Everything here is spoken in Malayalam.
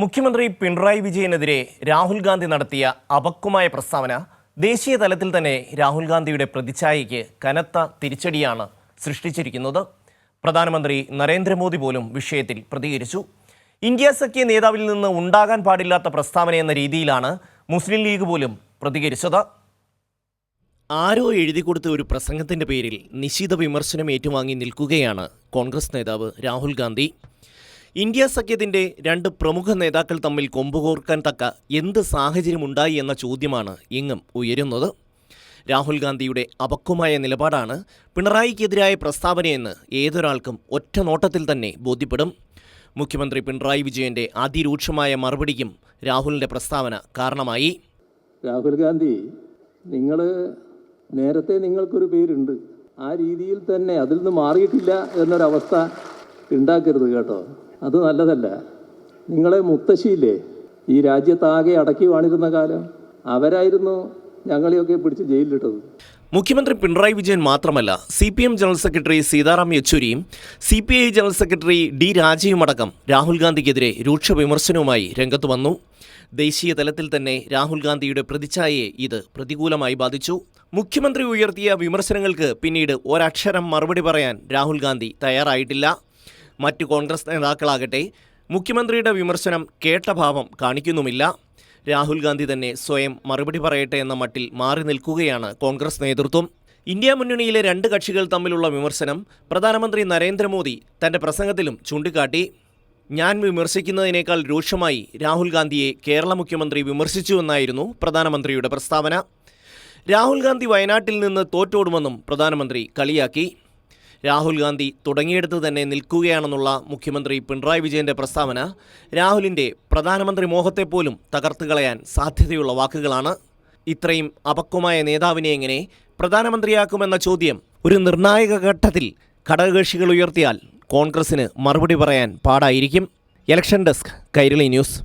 മുഖ്യമന്ത്രി പിണറായി വിജയനെതിരെ രാഹുൽ ഗാന്ധി നടത്തിയ അപക്വമായ പ്രസ്താവന ദേശീയ തലത്തിൽ തന്നെ രാഹുൽ ഗാന്ധിയുടെ പ്രതിച്ഛായയ്ക്ക് കനത്ത തിരിച്ചടിയാണ് സൃഷ്ടിച്ചിരിക്കുന്നത്. പ്രധാനമന്ത്രി നരേന്ദ്രമോദി പോലും വിഷയത്തിൽ പ്രതികരിച്ചു. ഇന്ത്യ സഖ്യ നേതാവിൽ നിന്ന് ഉണ്ടാകാൻ പാടില്ലാത്ത പ്രസ്താവന എന്ന രീതിയിലാണ് മുസ്ലിം ലീഗ് പോലും പ്രതികരിച്ചത്. ആരോ എഴുതി കൊടുത്ത ഒരു പ്രസംഗത്തിന്റെ പേരിൽ നിശിത വിമർശനം ഏറ്റുവാങ്ങി നിൽക്കുകയാണ് കോൺഗ്രസ് നേതാവ് രാഹുൽ ഗാന്ധി. ഇന്ത്യ സഖ്യത്തിന്റെ രണ്ട് പ്രമുഖ നേതാക്കൾ തമ്മിൽ കൊമ്പുകോർക്കാൻ തക്ക എന്ത് സാഹചര്യമുണ്ടായി എന്ന ചോദ്യമാണ് ഇങ്ങും ഉയരുന്നത്. രാഹുൽ ഗാന്ധിയുടെ അപക്വമായ നിലപാടാണ് പിണറായിക്കെതിരായ പ്രസ്താവനയെന്ന് ഏതൊരാൾക്കും ഒറ്റ നോട്ടത്തിൽ തന്നെ ബോധ്യപ്പെടും. മുഖ്യമന്ത്രി പിണറായി വിജയന്റെ അതിരൂക്ഷമായ മറുപടിക്കും രാഹുലിന്റെ പ്രസ്താവന കാരണമായി. രാഹുൽ ഗാന്ധി നിങ്ങൾ നേരത്തെ നിങ്ങൾക്കൊരു പേരുണ്ട്. ആ രീതിയിൽ തന്നെ അതിൽ നിന്ന് മാറിയിട്ടില്ല എന്നൊരവസ്ഥ ഉണ്ടാക്കരുത് കേട്ടോ. അത് നല്ലതല്ല. നിങ്ങളെ മുത്തശ്ശിയില്ലേ? ഈ രാജ്യത്താകെ അടക്കി വാണിരുന്ന കാലം അവരായിരുന്നു ഞങ്ങളെയൊക്കെ പിടിച്ച് ജയിലിലിട്ടത്. മുഖ്യമന്ത്രി പിണറായി വിജയൻ മാത്രമല്ല C P M general secretary Sitaram യെച്ചൂരിയും C P I general secretary D രാജയുമടക്കം Rahul ഗാന്ധിക്കെതിരെ രൂക്ഷ വിമർശനവുമായി രംഗത്ത് വന്നു. ദേശീയ തലത്തിൽ തന്നെ രാഹുൽ ഗാന്ധിയുടെ പ്രതിച്ഛായയെ ഇത് പ്രതികൂലമായി ബാധിച്ചു. മുഖ്യമന്ത്രി ഉയർത്തിയ വിമർശനങ്ങൾക്ക് പിന്നീട് ഒരക്ഷരം മറുപടി പറയാൻ രാഹുൽ ഗാന്ധി തയ്യാറായിട്ടില്ല. മറ്റു കോൺഗ്രസ് നേതാക്കളാകട്ടെ മുഖ്യമന്ത്രിയുടെ വിമർശനം കേട്ട ഭാവം കാണിക്കുന്നുമില്ല. രാഹുൽ ഗാന്ധി തന്നെ സ്വയം മറുപടി പറയട്ടെ എന്ന മട്ടിൽ മാറി നിൽക്കുകയാണ് കോൺഗ്രസ് നേതൃത്വം. ഇന്ത്യ മുന്നണിയിലെ രണ്ട് കക്ഷികൾ തമ്മിലുള്ള വിമർശനം പ്രധാനമന്ത്രി നരേന്ദ്രമോദി തന്റെ പ്രസംഗത്തിലും ചൂണ്ടിക്കാട്ടി. ഞാൻ വിമർശിക്കുന്നതിനേക്കാൾ രൂക്ഷമായി രാഹുൽ ഗാന്ധിയെ കേരള മുഖ്യമന്ത്രി വിമർശിച്ചുവെന്നായിരുന്നു പ്രധാനമന്ത്രിയുടെ പ്രസ്താവന. രാഹുൽ ഗാന്ധി വയനാട്ടിൽ നിന്ന് തോറ്റോടുമെന്നും പ്രധാനമന്ത്രി കളിയാക്കി. രാഹുൽ ഗാന്ധി തുടങ്ങിയെടുത്ത് തന്നെ നിൽക്കുകയാണെന്നുള്ള മുഖ്യമന്ത്രി പിണറായി വിജയന്റെ പ്രസ്താവന രാഹുലിന്റെ പ്രധാനമന്ത്രി മോഹത്തെ പോലും തകർത്ത് കളയാൻ സാധ്യതയുള്ള വാക്കുകളാണ്. ഇത്രയും അപക്വമായ നേതാവിനെ എങ്ങനെ പ്രധാനമന്ത്രിയാക്കുമെന്ന ചോദ്യം ഒരു നിർണായക ഘട്ടത്തിൽ ഘടകകക്ഷികൾ ഉയർത്തിയാൽ കോൺഗ്രസിന് മറുപടി പറയാൻ പാടായിരിക്കും. Election desk Kairali news.